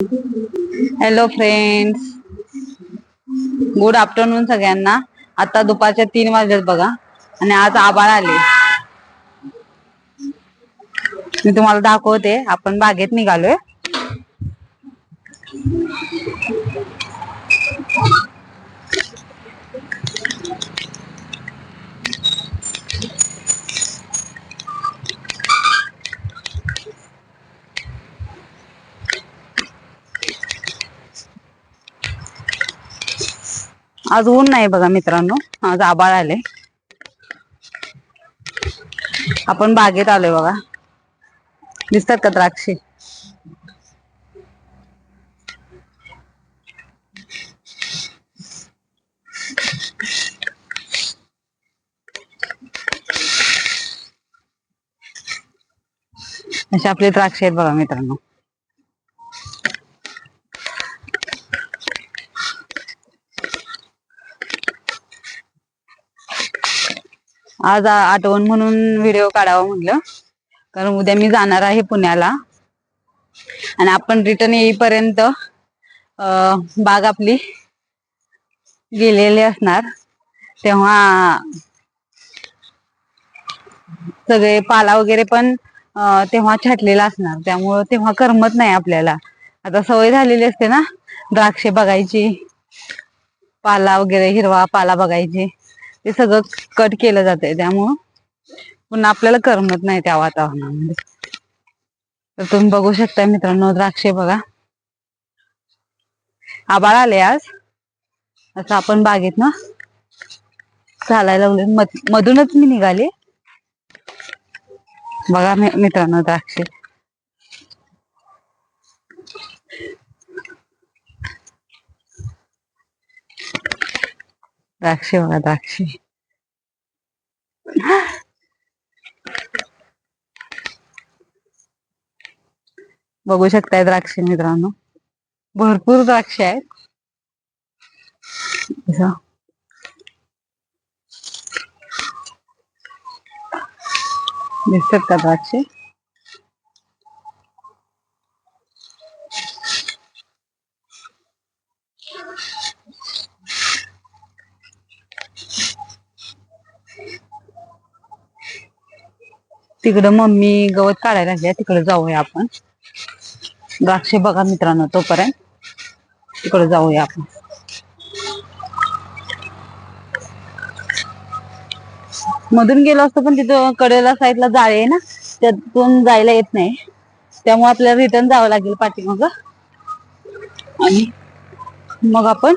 Hello friends good afternoon सगळ्यांना. आता दुपारच्या तीन वाजलेत बघा. आणि आज आबाळ आले. मी तुम्हाला दाखवते. आपण बागेत निघालोय. आज ऊन नाही बघा मित्रांनो. आज आबाळ आले. आपण बागेत आलोय बघा. दिसतात का द्राक्षे? असे आपले द्राक्षे आहेत बघा मित्रांनो. आज आठवण म्हणून व्हिडिओ काढावा म्हटलं. कारण उद्या मी जाणार आहे पुण्याला. आणि आपण रिटर्न येईपर्यंत अं, बाग आपली गेलेली असणार. तेव्हा सगळे पाला वगैरे पण तेव्हा छाटलेला असणार. त्यामुळं तेव्हा करमत नाही आपल्याला. आता सवय झालेली असते ना द्राक्षे बघायची पाला वगैरे हिरवा पाला बघायची. ते सगळं कट केलं जातंय. त्यामुळं पुन्हा आपल्याला करमत नाही त्या वातावरणामध्ये. तर तुम्ही बघू शकता मित्रांनो द्राक्षे बघा. आबाळ आले आज. असं आपण बागेत ना चालायला लागले मधूनच मी निघाले. बघा मित्रांनो द्राक्षे. द्राक्षे बघा द्राक्षे. बघू शकताय द्राक्षे मित्रांनो. भरपूर द्राक्षे आहेत. दिसतात का द्राक्षे? तिकडं मम्मी गवत काढायला लागल्या तिकडे जाऊया आपण. द्राक्षे बघा मित्रांनो तोपर्यंत तिकडे जाऊया आपण. मधून गेलो असतो पण तिथं कडेला साईडला जाळे आहे ना त्यातून जायला येत नाही. त्यामुळे आपल्याला रिटर्न जावं लागेल पाठीमाग. आणि मग आपण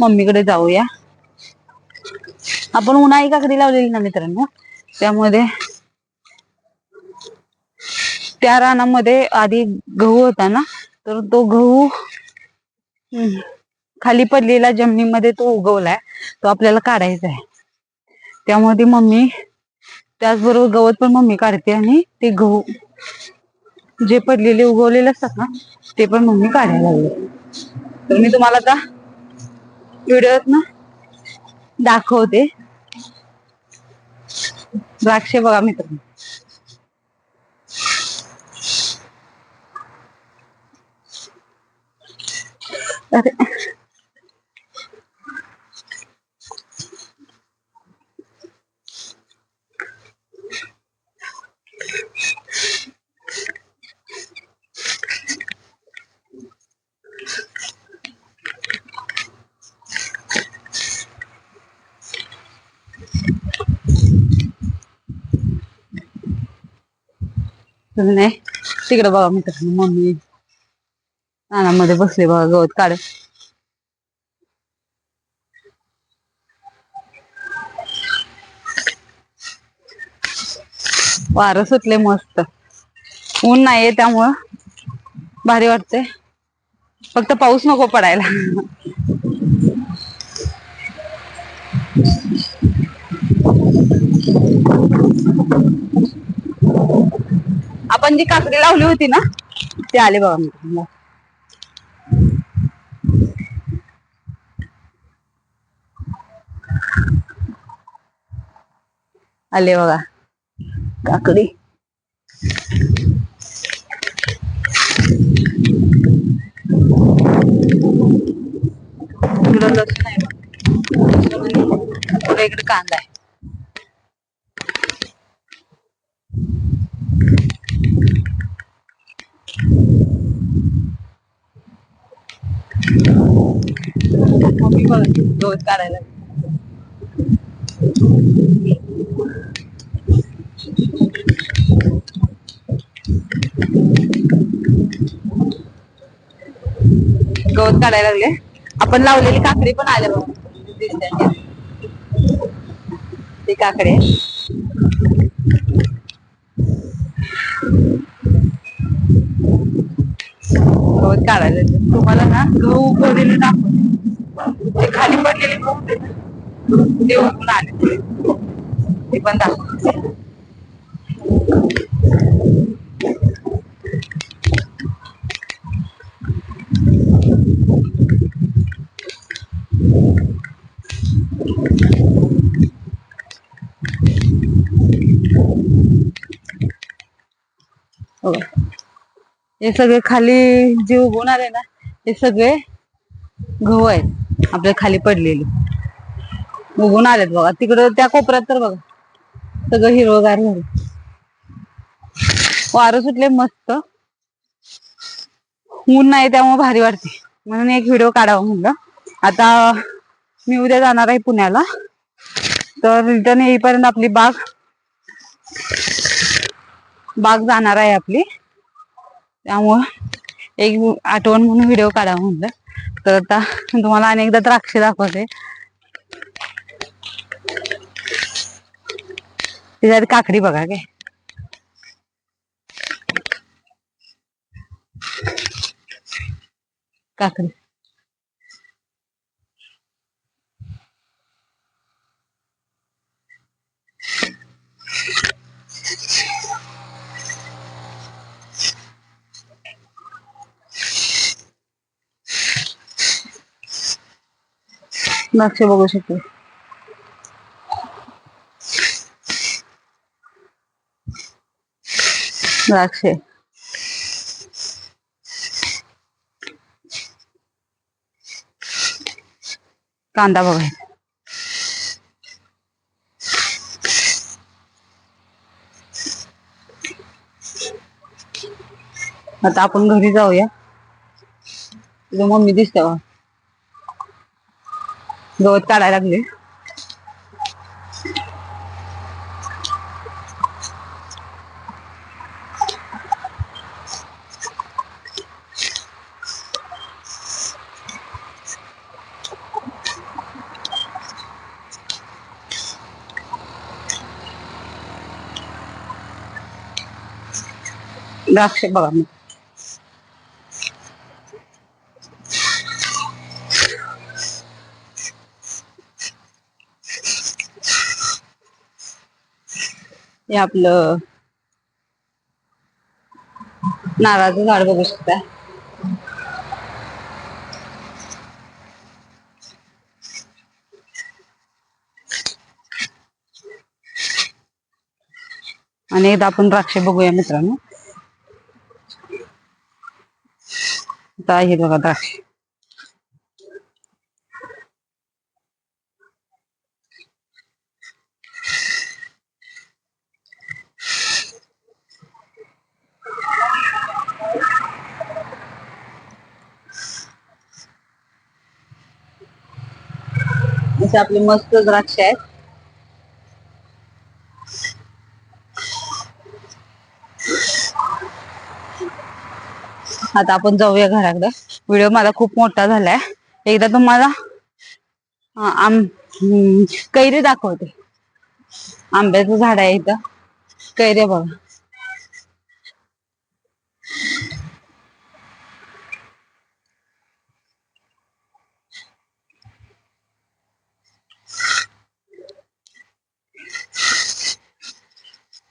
मम्मीकडे जाऊया. आपण उन्हाळी काकडी लावलेली ना मित्रांनो त्यामध्ये त्या रानामध्ये आधी गहू होता ना तर तो गहू खाली पडलेला जमिनीमध्ये तो उगवलाय. तो आपल्याला काढायचा आहे त्यामुळे ती मम्मी त्याचबरोबर गवत पण मम्मी काढते आणि ते गहू जे पडलेले उगवलेले असतात ना ते पण मम्मी काढायला लागले. तर मी तुम्हाला आता व्हिडिओत ना दाखवते. द्राक्षे बघा मित्रांनो. अरे तुम्ही नाही तिकडे बघा मित्रांनो मम्मी नानामध्ये बसले बघा गवत काढ. वारं सुटले मस्त. ऊन नाहीये त्यामुळं. भारी वाटते फक्त पाऊस नको पडायला. आपण जी काकडी लावली होती ना ते आले बघा मित्रांनो आले बघा काकडी इकडं लसूण आहे इकडे कांदा आहे मम्मी गवत काढायला. गवत काढायला लागले. आपण लावलेली काकडी पण आल्या बघ. दिसते ती आहे. गवत काढायला तुम्हाला ना गहू उगवलेले दाखवते. खाली पडलेले गहू होते ना, ते उगवून आले ते पण दाखवते हे सगळे खाली ना हे सगळे गहू आहेत. आपल्या खाली पडलेली. उगून आलेत बघा. तिकडं त्या कोपऱ्यात तर बघा. सगळं हिरवगार झालं. वारं सुटले मस्त. ऊन नाही त्यामुळे भारी वाटते. म्हणून एक व्हिडिओ काढावा म्हणलं. आता मी उद्या जाणार आहे पुण्याला. तर रिटर्न येईपर्यंत आपली बाग बाग जाणार आहे आपली. त्यामुळं एक आठवण म्हणून व्हिडिओ काढावा म्हणलं. तर आता तुम्हाला अनेकदा द्राक्षे दाखवते. त्याच्यात काकडी बघा काय काकडी. नक्षे बघू शकतो. द्राक्षे कांदा बघा. आता आपण घरी जाऊया. तुझ्या मम्मी दिसते बघा. गवत काढायला लागले द्राक्ष बघा मग हे आपलं नारळाचं झाड बघू शकता. आणि एकदा आपण द्राक्षे बघूया मित्रांनो. आता आहे बघा द्राक्षे. असे आपले मस्त द्राक्ष आहेत. आता आपण जाऊया घराकडे. व्हिडिओ माझा खूप मोठा झालाय. एकदा तुम्हाला आम कैरी दाखवते. आंब्याचं झाड आहे इथं. कैरी बघा.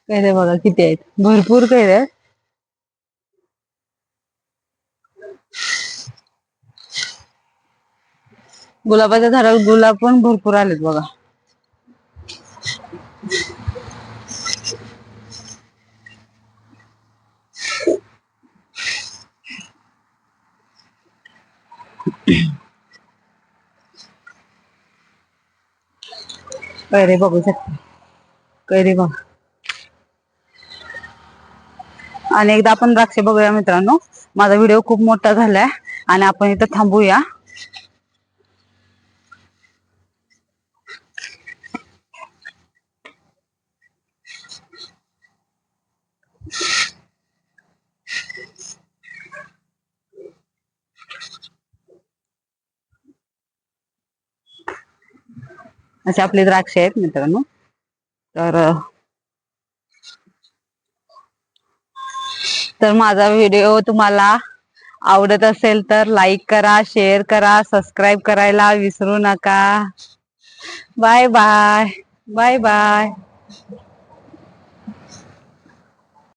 कैऱ्या बघा किती आहेत? भरपूर कैऱ्या आहेत गुलाबाच्या झाडावर गुलाब पण भरपूर आलेत बघा. कैरे बघू शकता? कैरे बघा? आणि एकदा आपण द्राक्षे बघूया मित्रांनो. माझा व्हिडिओ खूप मोठा झालाय. आणि आपण इथं थांबूया. असे आपले द्राक्षे आहेत मित्रांनो. तर तर माझा व्हिडिओ तुम्हाला आवडत असेल तर लाईक करा शेअर करा सबस्क्राईब करायला विसरू नका. Bye bye bye bye